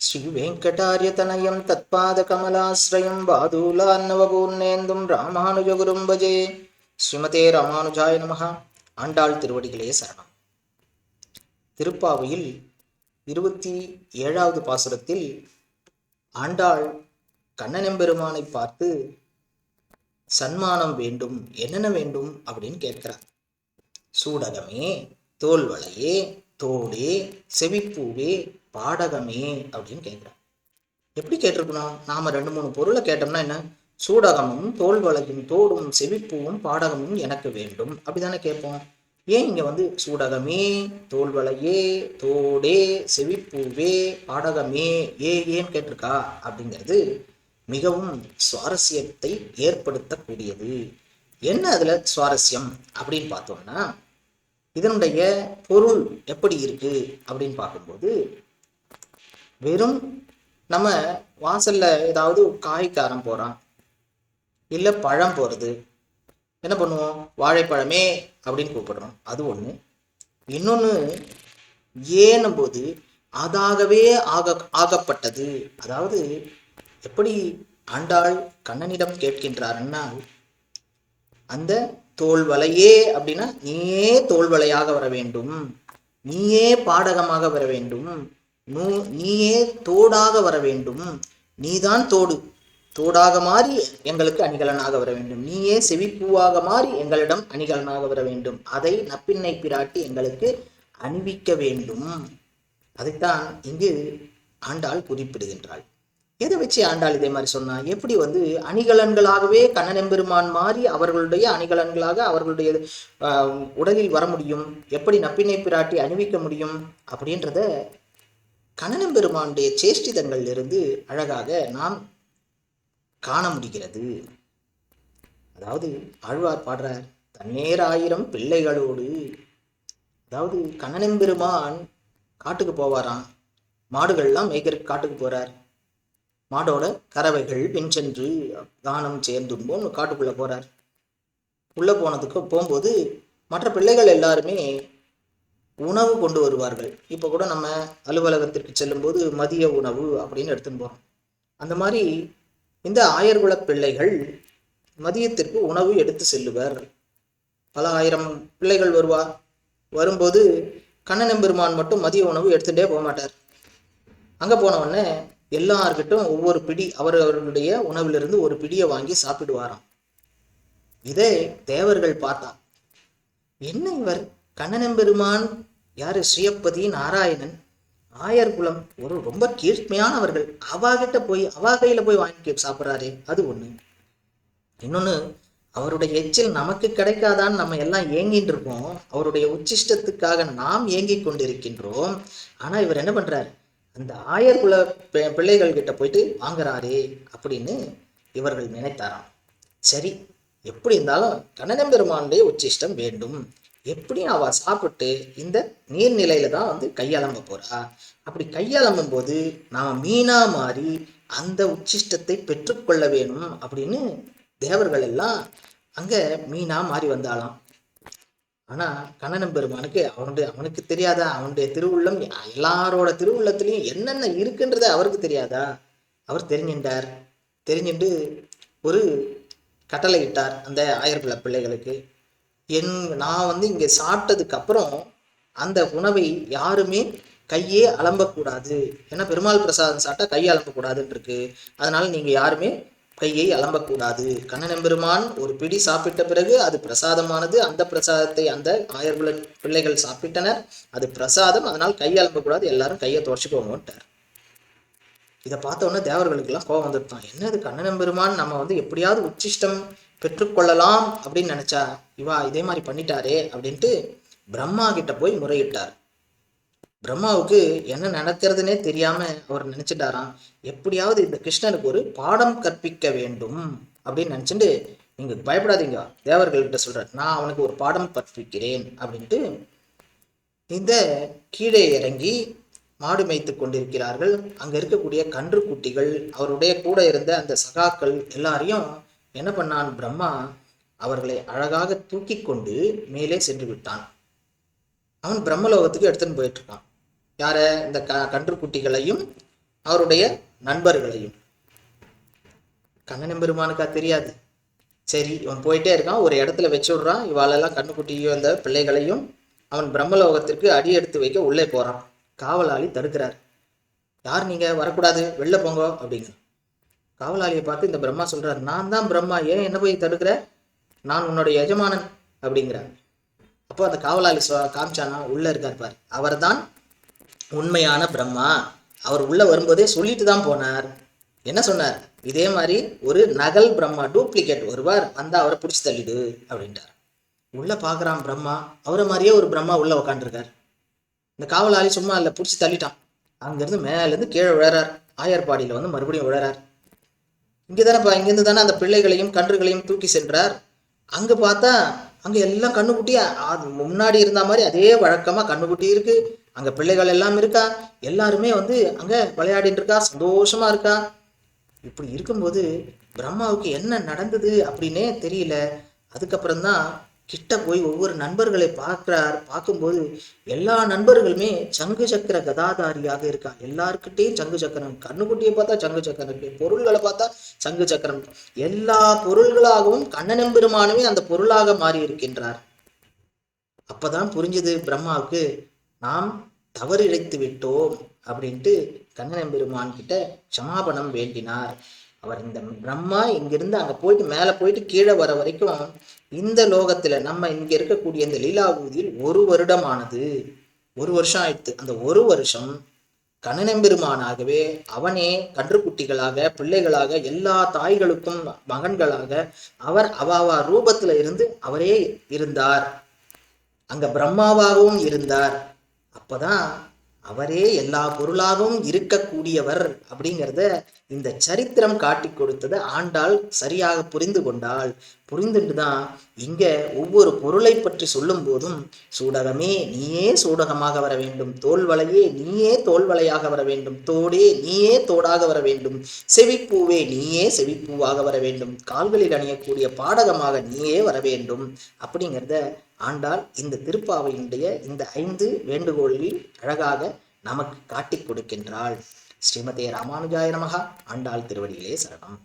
श्रीवेङ्कटार्यतनयं तत्पादकमलाश्रयं बादूलान्नवपूर्णेन्दुं ராமானுஜகுரும் பஜே ஸ்ரீமதே ராமானுஜாய நமஹ ஆண்டாள் திருவடிகளே சரணம் திருப்பாவையில் இருபத்தி ஏழாவது பாசுரத்தில் ஆண்டாள் கண்ணனெம்பெருமானை பார்த்து சன்மானம் வேண்டும் என்னென்ன வேண்டும் அப்படின்னு கேட்கிறார் சூடகமே தோல்வளையே தோடே செவிப்பூவே பாடகமே அப்படின்னு கேட்குறான். எப்படி கேட்டிருக்கணும்? நாம ரெண்டு மூணு பொருளை கேட்டோம்னா என்ன? சூடகமும் தோல் தோல்வளையும் தோடும் செவிப்பூவும் பாடகமும் எனக்கு வேண்டும். அப்படிதானே கேட்போம். ஏன் இங்க வந்து சூடகமே தோல்வளையே தோடே செவிப்பூவே பாடகமே ஏ ஏன் கேட்டிருக்கா? அப்படிங்கிறது மிகவும் சுவாரஸ்யத்தை ஏற்படுத்தக்கூடியது. என்ன அதுல சுவாரஸ்யம் அப்படின்னு பார்த்தோம்னா இதனுடைய பொருள் எப்படி இருக்கு அப்படின்னு பார்க்கும்போது வெறும் நம்ம வாசல்ல ஏதாவது காய்க்காரம் போறான் இல்ல பழம் போறது என்ன பண்ணுவோம்? வாழைப்பழமே அப்படின்னு கூப்பிடுறோம். அது ஒண்ணு. இன்னொன்னு ஏனும் போது அதாகவே ஆக ஆகப்பட்டது. அதாவது எப்படி ஆண்டாள் கண்ணனிடம் கேட்கின்றார்னா அந்த தோல்வலையே அப்படின்னா நீயே தோல்வலையாக வர வேண்டும். நீயே பாடகமாக வர வேண்டும். நூ நீயே தோடாக வர வேண்டும். நீதான் தோடு. தோடாக மாறி எங்களுக்கு அணிகலனாக வர வேண்டும். நீயே செவிப்பூவாக மாறி எங்களிடம் அணிகலனாக வர வேண்டும். அதை நப்பின்னை பிராட்டி எங்களுக்கு அணிவிக்க வேண்டும். அதைத்தான் இங்கு ஆண்டாள் குறிப்பிடுகின்றாள். எதை வச்சு ஆண்டாள் இதே மாதிரி சொன்னா? எப்படி வந்து அணிகலன்களாகவே கண்ணனெம்பெருமான் மாறி அவர்களுடைய அணிகலன்களாக அவர்களுடைய உடலில் வர முடியும்? எப்படி நப்பினை பிராட்டி அணிவிக்க முடியும்? அப்படின்றத கண்ணனெம்பெருமானுடைய சேஷ்டிதங்கள்ல இருந்து அழகாக நாம் காண முடிகிறது. அதாவது ஆழ்வார் பாடுறார் தண்ணீராயிரம் பிள்ளைகளோடு. அதாவது கண்ணனெம்பெருமான் காட்டுக்கு போவாராம். மாடுகள்லாம் மேய்க்கிறதுக்கு காட்டுக்கு போறார். மாடோட கறவைகள் பின்சென்று தானம் சேர்ந்தும்போன்னு காட்டுக்குள்ளே போறார். உள்ளே போனதுக்கு போகும்போது மற்ற பிள்ளைகள் எல்லாருமே உணவு கொண்டு வருவார்கள். இப்போ கூட நம்ம அலுவலகத்திற்கு செல்லும்போது மதிய உணவு அப்படின்னு எடுத்துன்னு போகிறோம் அந்த மாதிரி இந்த ஆயர்குல பிள்ளைகள் மதியத்திற்கு உணவு எடுத்து செல்லுவர். பல ஆயிரம் பிள்ளைகள் வருவா வரும்போது கண்ணனெம்பெருமான் மட்டும் மதிய உணவு எடுத்துகிட்டே போக மாட்டார். அங்கே போன உடனே எல்லார்கிட்டும் ஒவ்வொரு பிடி அவர் அவர்களுடைய உணவிலிருந்து ஒரு பிடியை வாங்கி சாப்பிடுவாராம். இதை தேவர்கள் பார்த்தா என்ன இவர்? கண்ணனெம்பெருமான் யார் ஸ்ரீயப்பதி நாராயணன்? ஆயர் குலம் ஒரு ரொம்ப கீழ்மையானவர்கள். அவாகிட்ட போய் அவா கையில போய் வாங்கி சாப்பிட்றாரே அது ஒண்ணு. இன்னொன்னு அவருடைய எச்சில் நமக்கு கிடைக்காதான்னு நம்ம எல்லாம் ஏங்கிட்டு இருக்கோம். அவருடைய உச்சிஷ்டத்துக்காக நாம் ஏங்கிக் கொண்டிருக்கின்றோம். ஆனா இவர் என்ன பண்றாரு? அந்த ஆயர் குல பிள்ளைகள் கிட்ட போயிட்டு வாங்குறாரே அப்படின்னு இவர்கள் நினைத்தாராம். சரி எப்படி இருந்தாலும் கண்ணனம்பெருமானுடைய உச்சிஷ்டம் வேண்டும். எப்படி அவ சாப்பிட்டு இந்த நீர்நிலையில தான் வந்து கையாளம்ப போறா. அப்படி கையலம்பும் போது நாம் மீனா மாறி அந்த உச்சிஷ்டத்தை பெற்றுக்கொள்ள வேணும் அப்படின்னு தேவர்கள் எல்லாம் அங்க மீனா மாறி வந்தாளாம். ஆனா கண்ணனம் பெருமானுக்கு அவனுடைய அவனுக்கு தெரியாதா? அவனுடைய திருவுள்ளம் எல்லாரோட திருவுள்ளத்திலையும் என்னென்ன இருக்குன்றத அவருக்கு தெரியாதா? அவர் தெரிஞ்சின்றார். தெரிஞ்சுட்டு ஒரு கட்டளை இட்டார் அந்த ஆயர்குல பிள்ளைகளுக்கு. என் நான் வந்து இங்கே சாப்பிட்டதுக்கு அப்புறம் அந்த உணவை யாருமே கையே அலம்பக்கூடாது. ஏன்னா பெருமாள் பிரசாதம் சாப்பிட்டா கையை அலம்பக்கூடாதுன்னு இருக்கு அதனால யாருமே கையை அலம்பக்கூடாது. கண்ணனெம்பெருமான் ஒரு பிடி சாப்பிட்ட பிறகு அது பிரசாதமானது. அந்த பிரசாதத்தை அந்த ஆயர்குலன் பிள்ளைகள் சாப்பிட்டனர். அது பிரசாதம். அதனால் கை அலம்பக்கூடாது. எல்லாரும் கையை துடைச்சுக்கோங்கன்ட்டார். இதை பார்த்த உடனே தேவர்களுக்கெல்லாம் கோபம் வந்துருப்பான் என்னது கண்ணனெம்பெருமான் நம்ம வந்து எப்படியாவது உச்சிஷ்டம் பெற்றுக்கொள்ளலாம் அப்படின்னு நினைச்சா இவா இதே மாதிரி பண்ணிட்டாரே அப்படின்ட்டு பிரம்மா கிட்ட போய் முறையிட்டார். பிரம்மாவுக்கு என்ன நடக்கிறதுனே தெரியாம அவர் நினைச்சிட்டாராம். எப்படியாவது இந்த கிருஷ்ணனுக்கு ஒரு பாடம் கற்பிக்க வேண்டும் அப்படின்னு நினைச்சிட்டு நீங்க பயப்படாதீங்க. தேவர்கள்கிட்ட சொல்றார் நான் அவனுக்கு ஒரு பாடம் கற்பிக்கிறேன் அப்படின்ட்டு இந்த கீழே இறங்கி மாடு மேய்த்து கொண்டிருக்கிறார்கள். அங்க இருக்கக்கூடிய கன்றுக்குட்டிகள் அவருடைய கூட இருந்த அந்த சகாக்கள் எல்லாரையும் என்ன பண்ணான்? பிரம்மா அவர்களை அழகாக தூக்கி கொண்டு மேலே சென்று விட்டான். அவன் பிரம்மலோகத்துக்கு எடுத்துன்னு போயிட்டு இருக்கான். யார? இந்த க கன்றுக்குட்டிகளையும் அவருடைய நண்பர்களையும். கண்ணன் பெருமானுக்கா தெரியாது. சரி இவன் போயிட்டே இருக்கான். ஒரு இடத்துல வச்சு விட்றான். இவாளெல்லாம் கண்ணுக்குட்டியும் அந்த பிள்ளைகளையும் அவன் பிரம்மலோகத்திற்கு அடி எடுத்து வைக்க உள்ளே போறான். காவலாளி தடுக்கிறார். யார் நீங்கள் வரக்கூடாது. வெளில போங்க அப்படின்னு காவலாளியை பார்த்து இந்த பிரம்மா சொல்கிறார் நான் தான் பிரம்மா. ஏன் என்ன போய் தடுக்கிற? நான் உன்னுடைய எஜமானன் அப்படிங்கிறாங்க அப்போ அந்த காவலாளி சொ காமிச்சானா உள்ளே இருக்கார் பார். அவர்தான் உண்மையான பிரம்மா. அவர் உள்ளே வரும்போதே சொல்லிட்டு தான் போனார். என்ன சொன்னார்? இதே மாதிரி ஒரு நகல் பிரம்மா டூப்ளிகேட் வருவார் அந்த அவரை பிடிச்சி தள்ளிடு அப்படின்ட்டார் உள்ளே பார்க்கறான் பிரம்மா. அவரை மாதிரியே ஒரு பிரம்மா உள்ளே உக்காண்டிருக்கார் இந்த காவலாளி சும்மா இல்லை பிடிச்சி தள்ளிட்டான். அங்கேருந்து மேலேருந்து கீழே விழறார். ஆயர்பாடியில் வந்து மறுபடியும் விழறார். இங்கே தானேப்பா இங்கேருந்து தானே அந்த பிள்ளைகளையும் கன்றுகளையும் தூக்கி சென்றார். அங்கே பார்த்தா அங்கே எல்லாம் கண்ணுக்குட்டியா அது முன்னாடி இருந்த மாதிரி அதே வழக்கமாக கண்ணுக்குட்டி இருக்கு. அங்கே பிள்ளைகள் எல்லாம் இருக்கா? எல்லாருமே வந்து அங்கே விளையாடிட்டு இருக்கா? சந்தோஷமா இருக்கா? இப்படி இருக்கும்போது பிரம்மாவுக்கு என்ன நடந்தது அப்படின்னே தெரியல. அதுக்கப்புறம் தான் கிட்ட போய் ஒவ்வொரு நண்பர்களை பார்க்கிறார். பார்க்கும்போது எல்லா நண்பர்களுமே சங்கு சக்கர கதாதாரியாக இருக்கா எல்லாருக்கிட்டையும் சங்கு சக்கரம் கண்ணுக்குட்டியை பார்த்தா சங்கு சக்கரம் இருக்கு பொருள்களை பார்த்தா சங்கு சக்கரம். எல்லா பொருள்களாகவும் கண்ணனெம்பெருமானுமே அந்த பொருளாக மாறி இருக்கின்றார் அப்பதான் புரிஞ்சது பிரம்மாவுக்கு நாம் தவறு இழைத்து விட்டோம் அப்படின்ட்டு கண்ணனெம்பெருமான் கிட்ட க்ஷமாபணம் வேண்டினார். அவர் இந்த பிரம்மா இங்கிருந்து அங்க போயிட்டு மேல போயிட்டு கீழே வர வரைக்கும் இந்த லோகத்துல நம்ம இங்க இருக்கக்கூடிய இந்த லீலாவூதியில் ஒரு வருடமானது. ஒரு வருஷம் ஆயிடுத்து. அந்த ஒரு வருஷம் கண்ணனெம்பெருமானாகவே அவனே கன்றுக்குட்டிகளாக பிள்ளைகளாக எல்லா தாய்களுக்கும் மகன்களாக அவர் அவாவா ரூபத்துல இருந்து அவரே இருந்தார். அங்க பிரம்மாவாகவும் இருந்தார். அப்பதான் அவரே எல்லா பொருளாகவும் இருக்கக்கூடியவர் அப்படிங்கிறத இந்த சரித்திரம் காட்டி கொடுத்தது ஆண்டாள் சரியாக புரிந்து கொண்டாள். புரிந்துட்டு தான் இங்க ஒவ்வொரு பொருளை பற்றி சொல்லும் போதும் சூடகமே நீயே சூடகமாக வர வேண்டும். தோல்வளையே நீயே தோல்வளையாக வர வேண்டும். தோடே நீயே தோடாக வர வேண்டும். செவிப்பூவே நீயே செவிப்பூவாக வர வேண்டும். கால்களில் அணியக்கூடிய பாடகமாக நீயே வர வேண்டும். அப்படிங்கிறத ஆண்டாள் இந்த திருப்பாவையினுடைய இந்த ஐந்து வேண்டுகோளில் அழகாக நமக்கு காட்டிக் கொடுக்கின்றாள். ஸ்ரீமதே ராமானுஜாய நமகா ஆண்டாள் திருவடியிலே சரணம்.